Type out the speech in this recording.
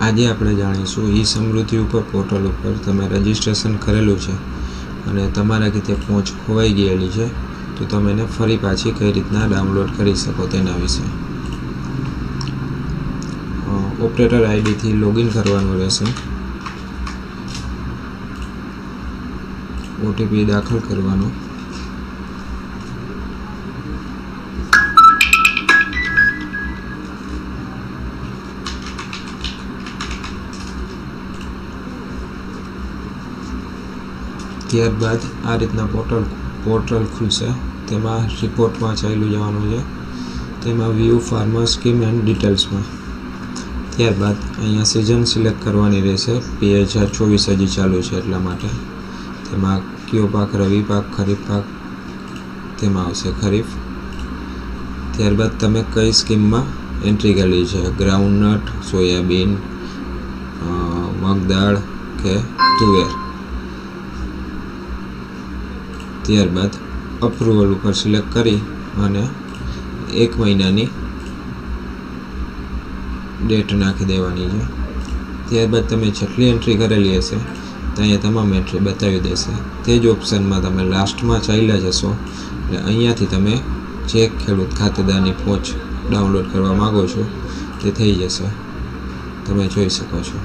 આજે આપણે જાણીશું ઈ સમૃદ્ધિ ઉપર પોર્ટલ ઉપર તમે રજીસ્ટ્રેશન કરેલું છે અને તમારા રીતે પહોંચ ખોવાઈ ગયેલી છે, તો તમે એને ફરી પાછી કઈ રીતના ડાઉનલોડ કરી શકો તેના વિશે. ઓપરેટર આઈડીથી લોગિન કરવાનું રહેશે. ઓટીપી દાખલ કરવાનો. ત્યારબાદ આ રીતના પોર્ટલ પોર્ટલ ખુલશે. તેમાં રિપોર્ટમાં ચાલ્યું જવાનું છે. તેમાં વ્યૂ ફાર્મર સ્કીમ એન્ડ ડિટેલ્સમાં. ત્યારબાદ અહીંયા સિઝન સિલેક્ટ કરવાની રહેશે. બે હજાર ચોવીસ હજી ચાલુ છે એટલા માટે. તેમાં કયો પાક, રવિ પાક, ખરીફ પાક, તેમાં આવશે ખરીફ. ત્યારબાદ તમે કઈ સ્કીમમાં એન્ટ્રી કરેલી છે? ગ્રાઉન્ડનટ સોયાબીન મગદાળ કે તુવેર? ત્યારબાદ અપ્રુવલ ઉપર સિલેક્ટ કરી અને એક મહિનાની ડેટ નાખી દેવાની છે. ત્યારબાદ તમે જેટલી એન્ટ્રી કરેલી હશે, તો અહીંયા તમામ એન્ટ્રી બતાવી દેશે. તે જ ઓપ્શનમાં તમે લાસ્ટમાં ચાલ્યા જશો, એટલે અહીંયાથી તમે જે ખેડૂત ખાતેદારની પહોંચ ડાઉનલોડ કરવા માગો છો, તે થઈ જશે. તમે જોઈ શકો છો.